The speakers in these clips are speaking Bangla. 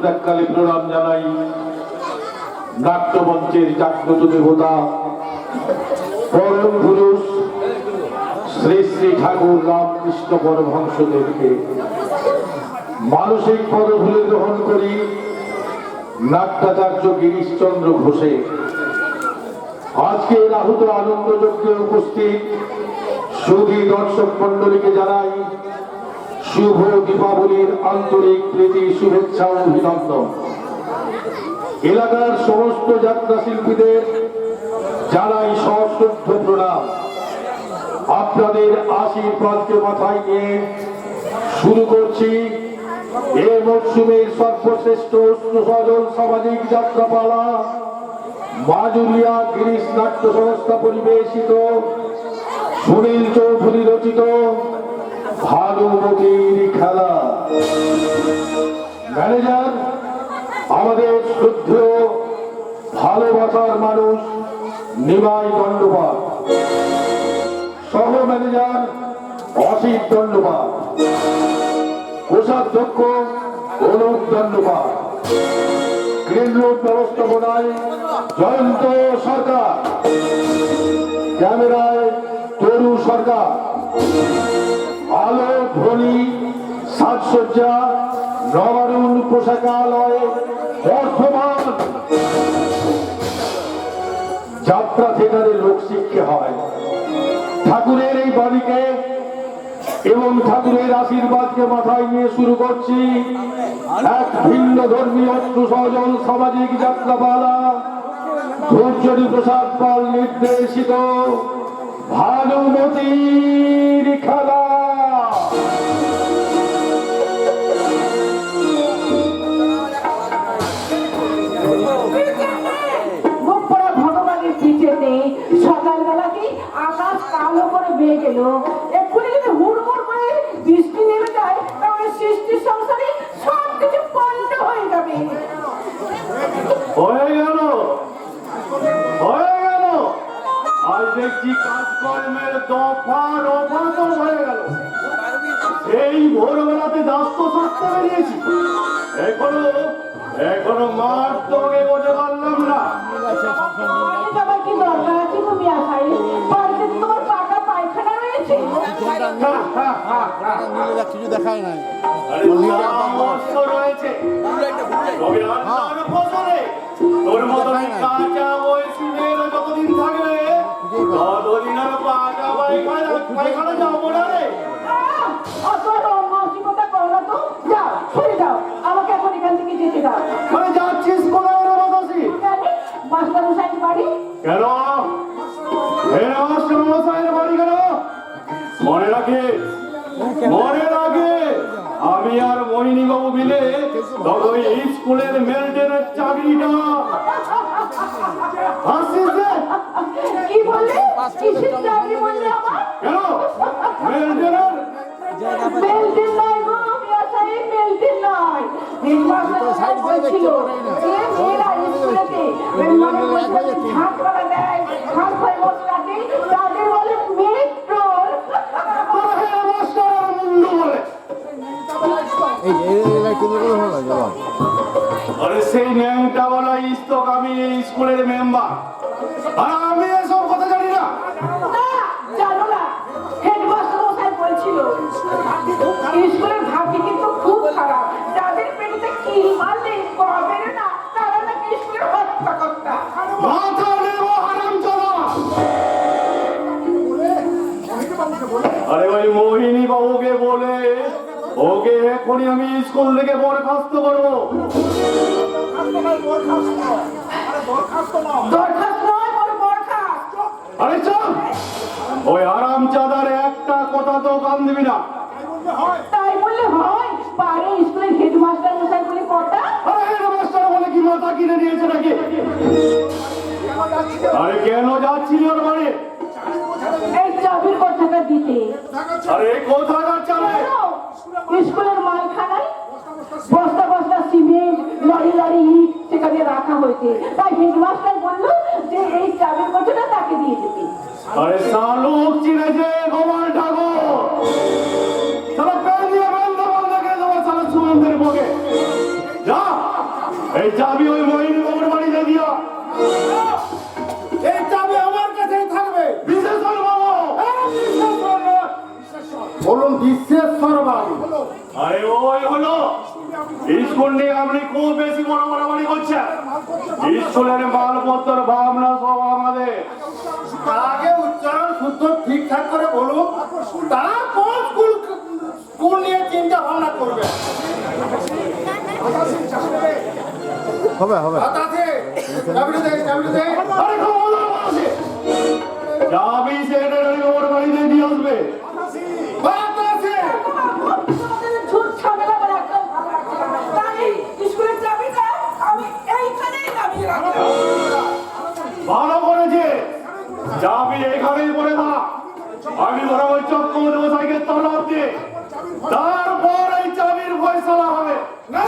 প্রাককালে প্রণাম জানাই। নাট্যমঞ্চের জাগ্রত দেবতা পরম পুরুষ শ্রী শ্রী ঠাকুর রামকৃষ্ণ মানসিক পদভুলে গ্রহণ করি নাট্যাচার্য গিরিশচন্দ্র ঘোষে। আজকে রাহুত আনন্দ যজ্ঞে উপস্থিত সুধী দর্শক মন্ডলীকে জানাই শুভ দীপাবলির আন্তরিক প্রীতি, শুভেচ্ছা ও অভিনন্দন। এলাকার সমস্ত যাত্রা শিল্পীদের জানাই সশ্রদ্ধ প্রণাম। আপনাদের আশীর্বাদকে মাথায় নিয়ে শুরু করছি এ মরশুমের সর্বশ্রেষ্ঠ সুসজল সামাজিক যাত্রাপালা। মাজুলিয়া গিরিশ নাট্য সংস্থা পরিবেশিত সুনীল চৌধুরী রচিত ভানুমতির খেলা। ম্যানেজার, আমাদের শুদ্ধ, ভালোবাসার মানুষ নিমাই দণ্ডবাদ সহ ম্যানেজার অসিত দণ্ডবাদ কোষাধ্যক্ষ অনুপ গ্রিন রোড ব্যবস্থাপনায় জয়ন্ত সরকার। ক্যামেরায় তরু সরকার। আলো, ধ্বনি, সাজসজ্জা, নবারুণ পোশাকালয় বর্ধমান। যাত্রা থিয়েটারে লোকশিক্ষা হয়। ঠাকুরের এই বাড়িকে এবং ঠাকুরের আশীর্বাদকে মাথায় নিয়ে শুরু করছি এক ভিন্ন ধর্মীয় সুসজল সামাজিক যাত্রাপালা। ধৈর্যরী প্রসাদ পাল নির্দেশিত ভানুমতির খেলা। ভগবানের পিছেতে সকালবেলাতে আকাশ কালো করে বেয়ে গেল। এক্ষুনি যদি হুড়মুড় করে বৃষ্টি নেমে যায়, তাহলে সৃষ্টির সংসারে দফা রফা পায়খানা যাব রে অত রঙ্গসিকতা করো না তো যাও সরে যাও। আমাকে এখন এখান থেকে যেতে দাও। আরে যাচ্ছিস কোথায় রে বাতাসি মাস্টার মশাই বাড়ি। কেন? হে মাস্টার মশাইয়ের বাড়ি কেন? মনে রাখে মনে রাখে। আমি আর মোহিনী বাবু মিলে স্কুলের মেলটেনের চাকরিটা। হাসিস কি বললে? সেই ন্যাংটা বলা ইস্তক আমি এই স্কুলের মেম্বার স্কুলের মাথা নেব হারাম চলা আরে ওই মোহিনী বাবুকে বলে ওকে এখনই আমি স্কুল থেকে বরখাস্ত করব। আরে চল। ওই আরাম চাঁদার একটা কথা তো কান দিবি না। হয়। কিনে নিয়েছে নাকি? আরে কেন যাচ্ছিলি ওর বাড়ি? এই চাবির কথাটা দিতে? আরে কোথায় যাচ্ছিলে স্কুলের মালখানায়? বস্তা বস্তা সিমেন্ট লরি লরি ইট সেখানে রাখা হয়েছে। তাই হেডমাস্টার বলল যে এই চাবির কথাটা তাকে দিয়ে দিতে। আরে শালুক চিনেছে গোমার ঠাকুর। সারা প্যান দিয়ে বন্ধ বন্ধ করে তোমার সারা সুমন্দের বকে এই চাবি ওই মহিনী বাবুর বাড়িতে দিও এই চাবি আমার কাছেই থাকবে। বিশেষণ বাবু! বলুন বিশ্বেশ্বর বাবু। আরে ওই হলো। স্কুল নিয়ে আপনি খুব বেশি বড় বড়াবড়ি করছেন স্কুলের মালপত্র ভাবনা সব আমাদের। আগে উচ্চারণ শুদ্ধ ঠিকঠাক করে বলুন। তারপর স্কুল স্কুল নিয়ে চিন্তা ভাবনা করবে হবে হবে। সেক্রেটারি বাবুর বাড়িতে দিয়ে আসবে। ভালো না। করেছে চাবি এখানেই পড়ে থাক আমি বরাবর চক্কর দেবো সাইকেল তলব দিয়ে। তারপর এই চাবির ফয়সালা হবে। না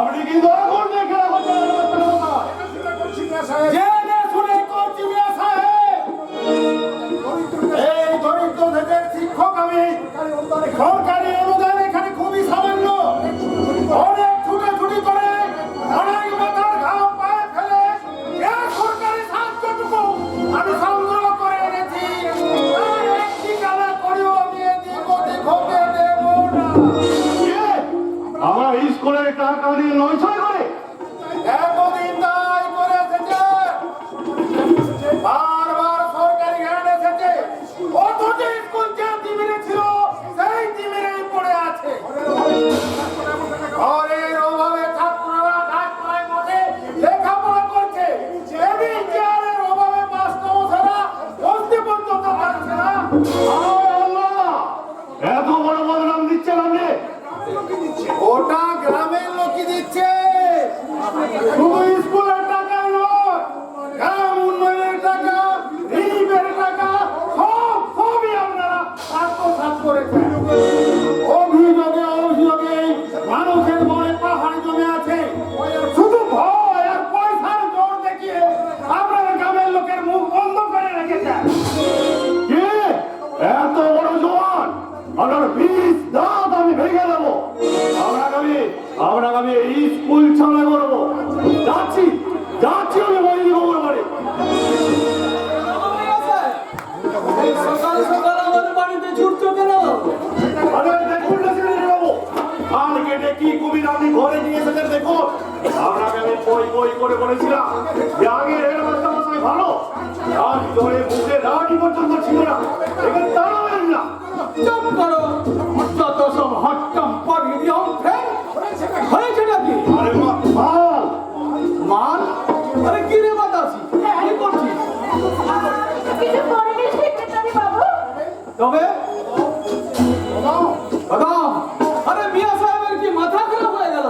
আপনি কি দয়া করবেন খেলা করছেন? স্কুলের টাকা সকাল সকাল আমাদের বাড়িতে ছুটছো কেন? আরে দেখুন না সেখানে বাবু। ধান কেটে কি কুমির আপনি ঘরে নিয়ে এসেছেন দেখুন। আপনাকে আমি বই বই করে বলেছিলাম যে আগে হেডমাস্টার মশাই ভালো আর জোরে মুখে রাখি পর্যন্ত ছিল না। এখানে তারা না। চুপ করো। তবে? আরে মিয়া সাহেবের কি মাথা খারাপ হয়ে গেল?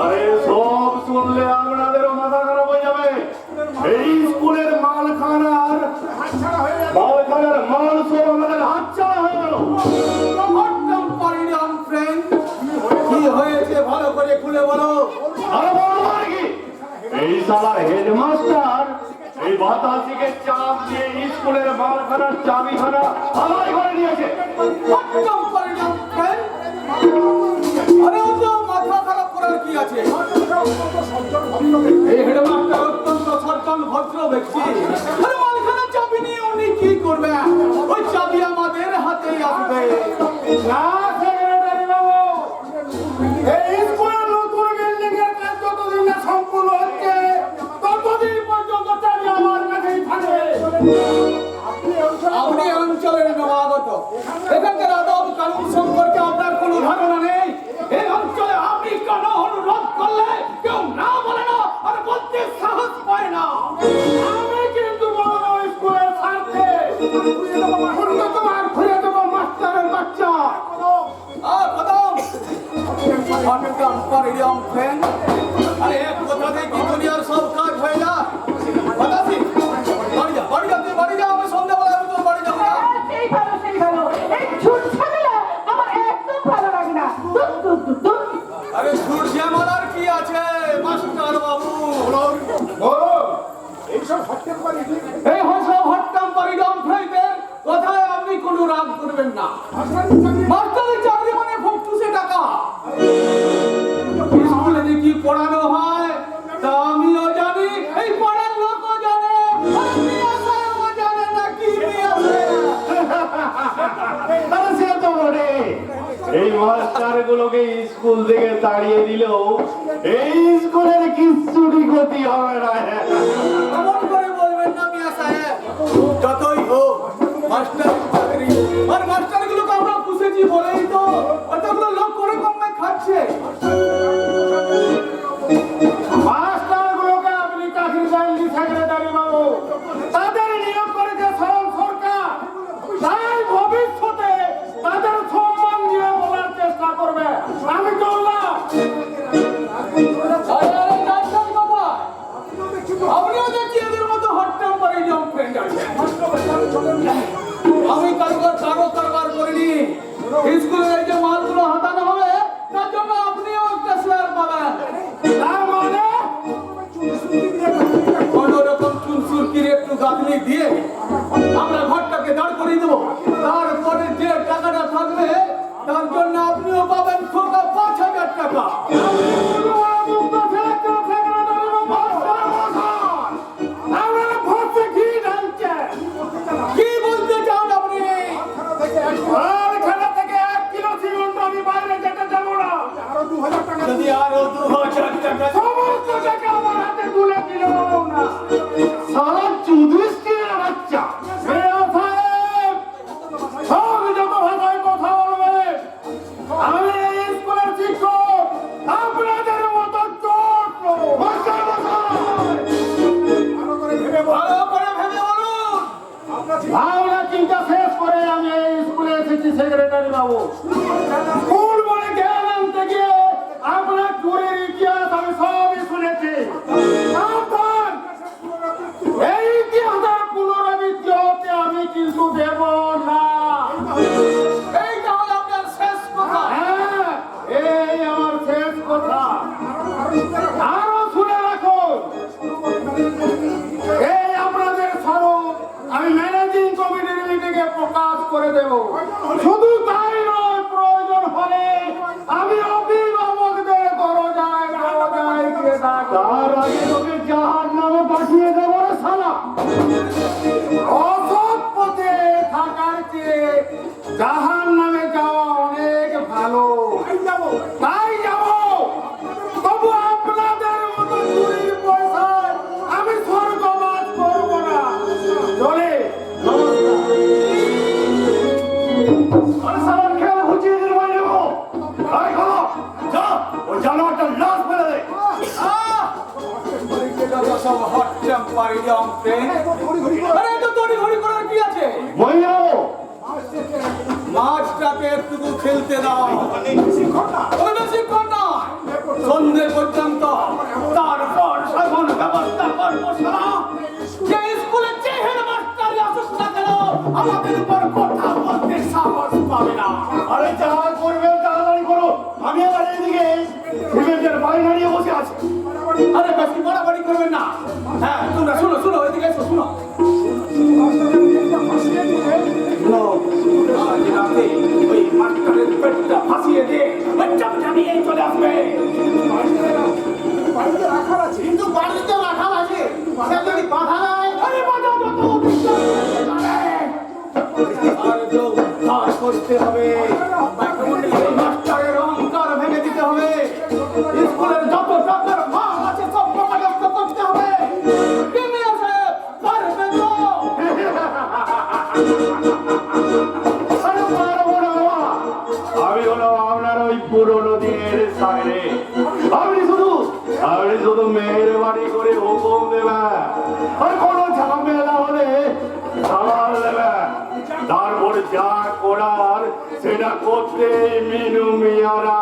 আরে সব শুনলে আপনাদেরও মাথা খারাপ হয়ে যাবে। এই স্কুলের মালখানার মালখানার মাল সব আমাদের হাতছাড়া হয়ে গেল। কি হয়েছে ভালো করে খুলে বলো। আরে আর কি। এই সালার হেডমাস্টার এই বাতাসিকে চাপ দিয়ে স্কুলের মালখানার চাবিখানা আমার ঘরে নিয়েছে আরে মাথা খারাপ করার কি আছে গুলোকে স্কুল থেকে তাড়িয়ে দিলেও এই স্কুলের কিচ্ছুটি ক্ষতি হবে না। করে বলবেন যতই হোক, মাস্টার মাস্টার গুলোকে আমরা পুষেছি বলেই তো লোক করে কমে খাচ্ছে। ನಾವು সব হট টেম্পারি জম্পে আরে তো তড়ি ঘড়ি করার কি আছে? মাছটাকে একটু খেলতে দাও। কোনো শিক্ষণ না। সন্ধে পর্যন্ত তারপর সেমন ব্যবস্থা করব যে স্কুলে যে কেন আমাদের উপর করবেন না। হ্যাঁ তোমরা শোনো শোনো এদিকে এসো শোনো। ওই মাস্টারের পেটটা ফাঁসিয়ে দিয়ে জানিয়ে চলে আসবে। বাড়িতে রাখাল আছে। কিন্তু বাড়িতে রাখাল আছে যদি বাধা নাই আরে বাধা তো করতে হবে। আমি শুধু বাড়ি করে হুকুম দেবেন আর কোন ঝামেলা হলে তারপর যা করার, সেটা করতে মিনু মিয়ারা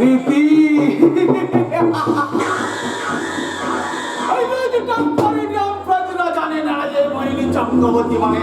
রীতি জানে না যে মহিলী চক্রবর্তী মানে